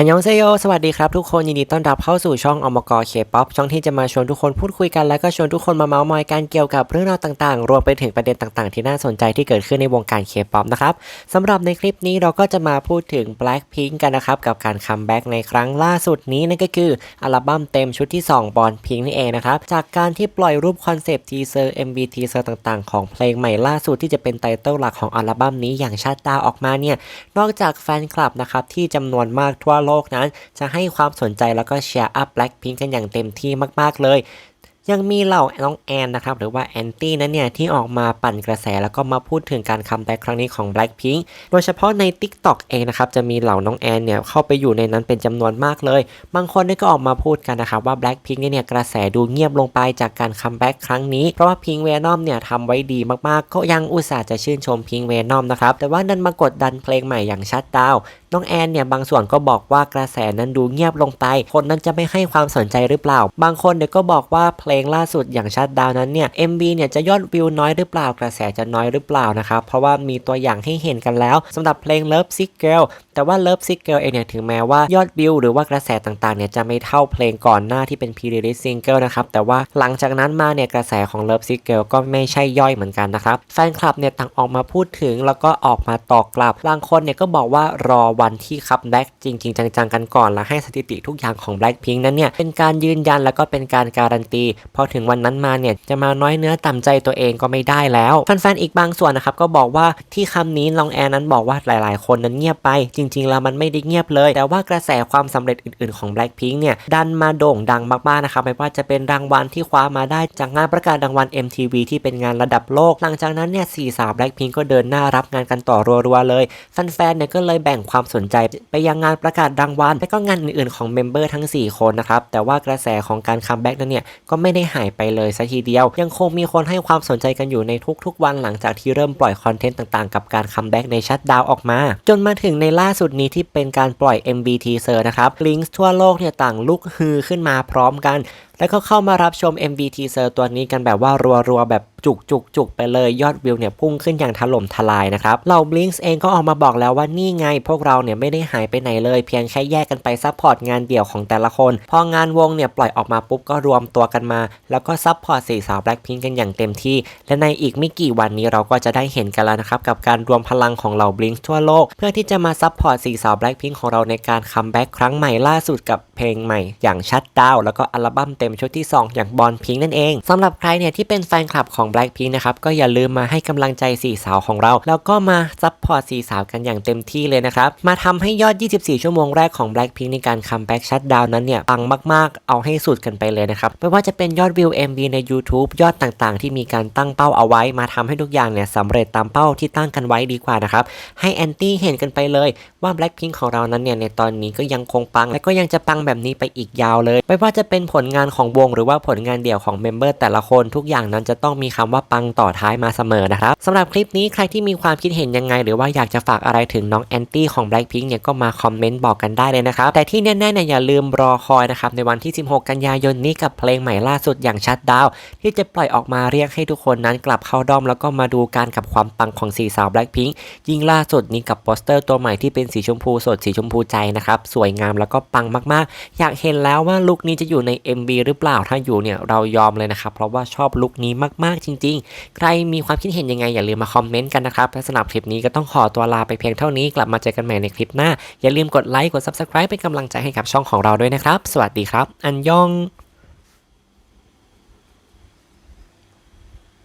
อันยองเซโยสวัสดีครับทุกคนยินดีต้อนรับเข้าสู่ช่องอมกเคป๊อปช่องที่จะมาชวนทุกคนพูดคุยกันและก็ชวนทุกคนมาเมาส์มอยกันเกี่ยวกับเรื่องราวต่างๆ รวมไปถึงประเด็นต่างๆ ที่น่าสนใจที่เกิดขึ้นในวงการเคป๊อปนะครับสำหรับในคลิปนี้เราก็จะมาพูดถึง Blackpink กันนะครับ กับการคัมแบ็กในครั้งล่าสุดนี้นั่นก็คืออัลบั้มเต็มชุดที่ 2 บอลพิงนี่เองนะครับจากการที่ปล่อยรูปคอนเซปต์ทีเซอร์ MV ทีเซอร์ต่างๆ ของเพลงใหม่ล่าสุดที่จะเป็นไตเติลหลักของอัลบั้มนี้อย่างชาติตาออกมาเนี่ยนอกจากแฟนคลับนะครับที่จำนวนมากทั่วโลกนั้น จะให้ความสนใจแล้วก็เชียร์อัพ Blackpink กันอย่างเต็มที่มาก ๆ เลยยังมีเหล่าน้องแอนนะครับหรือว่าแอนตี้นั้นเนี่ยที่ออกมาปั่นกระแสแล้วก็มาพูดถึงการคัมแบ็กครั้งนี้ของ Blackpink โดยเฉพาะใน TikTok เองนะครับจะมีเหล่าน้องแอนเนี่ยเข้าไปอยู่ในนั้นเป็นจำนวนมากเลย บางคนก็ออกมาพูดกันนะครับว่า Blackpink เนี่ยกระแสดูเงียบลงไปจากการคัมแบ็กครั้งนี้ เพราะว่า Pink Venom เนี่ยทำไว้ดีมากๆ ก็ยังอุตส่าห์จะชื่นชม Pink Venom นะครับแต่ว่าดันมากดดันเพลงใหม่อย่างชัดดาวน้องแอนเนี่ยบางส่วนก็บอกว่ากระแสนั้นดูเงียบลงไป คนนั้นจะไม่ให้ความสนใจหรือเปล่า บางคนเนี่ยก็บอกว่าเพลงล่าสุดอย่างชัดดาวนั้นเนี่ย MV เนี่ยจะยอดวิวน้อยหรือเปล่ากระแสจะน้อยหรือเปล่านะครับ เพราะว่ามีตัวอย่างให้เห็นกันแล้วสำหรับเพลง Love Sick Girl แต่ว่า Love Sick Girl เองเนี่ยถึงแม้ว่ายอดวิวหรือว่ากระแสต่างๆเนี่ยจะไม่เท่าเพลงก่อนหน้าที่เป็น pre-release single นะครับแต่ว่าหลังจากนั้นมาเนี่ยกระแสของ Love Sick Girl ก็ไม่ใช่ย่อยเหมือนกันนะครับแฟนคลับเนี่ยต่างออกมาพูดถึงแล้วก็ออกมาตอบกลับบางคนเนี่ยก็บอกว่ารอวันที่คัมแบ็กจริง ๆ จังๆกันก่อน แล้วให้สถิติทุกอย่างของ Blackpink นั้นเนี่ยเป็นการยืนยันแล้วก็เป็นการการันตี พอถึงวันนั้นมาเนี่ยจะมาน้อยเนื้อต่ำใจตัวเองก็ไม่ได้แล้วแฟนๆอีกบางส่วนนะครับก็บอกว่าที่คำนี้ลองแอร์นั้นบอกว่าหลาย ๆ คนนั้นเงียบไป จริง ๆ แล้วมันไม่ได้เงียบเลย แต่ว่ากระแสความสำเร็จอื่น ๆของ Blackpink เนี่ยดันมาโด่งดังมากๆนะครับไม่ว่าจะเป็นรางวัลที่คว้ามาได้จากงานประกาศรางวัล MTV ที่เป็นงานระดับโลก หลังจากนั้นเนี่ยสี่สาว Blackpink ก็เดินหน้ารับงานกันต่อรัวๆเลยแฟนๆเนี่ยก็เลยแบ่งความสนใจไปยังงานประกาศรางวัลและก็งานอื่นๆของเมมเบอร์ทั้ง 4 คนนะครับ แต่ว่ากระแสของการคัมแบ็กนั้นเนี่ยก็ไม่ได้หายไปเลยซะทีเดียว ยังคงมีคนให้ความสนใจกันอยู่ในทุกๆ วันหลังจากที่เริ่มปล่อยคอนเทนต์ต่างๆ กับการคัมแบ็กในชัดดาวออกมา จนมาถึงในล่าสุดนี้ที่เป็นการปล่อย MV teaser นะครับลิงก์ทั่วโลกเนี่ยต่างลุกฮือขึ้นมาพร้อมกัน แล้วก็เข้ามารับชม MV teaser ตัวนี้กันแบบว่ารัวๆ แบบจุกจุกจุกไปเลยยอดวิวเนี่ยพุ่งขึ้นอย่างถล่มทลายนะครับเหล่า Blinks เองก็ออกมาบอกแล้วว่านี่ไงพวกเราเนี่ยไม่ได้หายไปไหนเลยเพียงแค่แยกกันไปซัพพอร์ตงานเดี่ยวของแต่ละคน พองานวงเนี่ยปล่อยออกมาปุ๊บก็รวมตัวกันมา แล้วก็ซัพพอร์ตสี่สาว Blackpink กันอย่างเต็มที่ และในอีกไม่กี่วันนี้เราก็จะได้เห็นกันแล้วนะครับกับการรวมพลังของเหล่า Blinks ทั่วโลก เพื่อที่จะมาซัพพอร์ตสี่สาว Blackpink ของเราในการคัมแบ็กครั้งใหม่ล่าสุดกับเพลงใหม่ อย่างชัดดาวแล้วก็อัลบั้มเต็มชุดที่สองอย่างบอลพิงนั่นเองสำหรับใครเนี่ยที่เป็นแฟนคลับของ Blackpink นะครับก็อย่าลืมมาให้กำลังใจสี่สาวของเรา แล้วก็มาซัพพอร์ตสี่สาวกันอย่างเต็มที่เลยนะครับมาทำให้ยอด 24 ชั่วโมงแรกของ Blackpink ในการคัมแบ็กชัดดาวนั้นเนี่ยปังมากๆ เอาให้สุดกันไปเลยนะครับไม่ว่าจะเป็นยอดวิว MV ใน YouTube ยอดต่างๆ ที่มีการตั้งเป้าเอาไว้ มาทำให้ทุกอย่างเนี่ยสำเร็จตามเป้าที่ตั้งกันไว้ดีกว่านะครับให้แอนตี้เห็นกันไปเลยว่า Blackpink ของเรานั้นเนี่ยในตอนนี้ก็ยังคงปัง และก็ยังจะปังแบบนี้ไปอีกยาวเลย ไม่ว่าจะเป็นผลงานของวง หรือว่าผลงานเดี่ยวของเมมเบอร์แต่ละคนทุกอย่างนั้นจะต้องมีคำว่าปังต่อท้ายมาเสมอนะครับสำหรับคลิปนี้ใครที่มีความคิดเห็นยังไง หรือว่าอยากจะฝากอะไรถึงน้องแอนตี้ของ Blackpink เนี่ยก็มาคอมเมนต์บอกกันได้เลยนะครับแต่ที่แน่ๆเนี่ยอย่าลืมรอคอยนะครับในวันที่ 16 กันยายนนี้กับเพลงใหม่ล่าสุดอย่างชัดดาวที่จะปล่อยออกมาเรียกให้ทุกคนนั้นกลับเข้าด้อม แล้วก็มาดูการกับความปังของสี่สาว Blackpink ยิ่งล่าสุดนี้กับโปสเตอร์ตัวใหม่ที่เป็นสีชมพูสดสีชมพูใจนะครับสวยงามแล้วก็ปังมากๆ อยากเห็นแล้วว่าลุคนี้จะอยู่ใน MV หรือเปล่าถ้าอยู่เนี่ยเรายอมเลยนะครับ เพราะว่าชอบลุคนี้มากๆจริง ๆ ใครมีความคิดเห็นยังไงอย่าลืมมาคอมเมนต์กันนะครับและสำหรับคลิปนี้ก็ต้องขอตัวลาไปเพียงเท่านี้กลับมาเจอกันใหม่ในคลิปหน้า อย่าลืมกดไลค์กด Subscribe เป็นกำลังใจให้กับช่องของเราด้วยนะครับ สวัสดีครับ อันยอง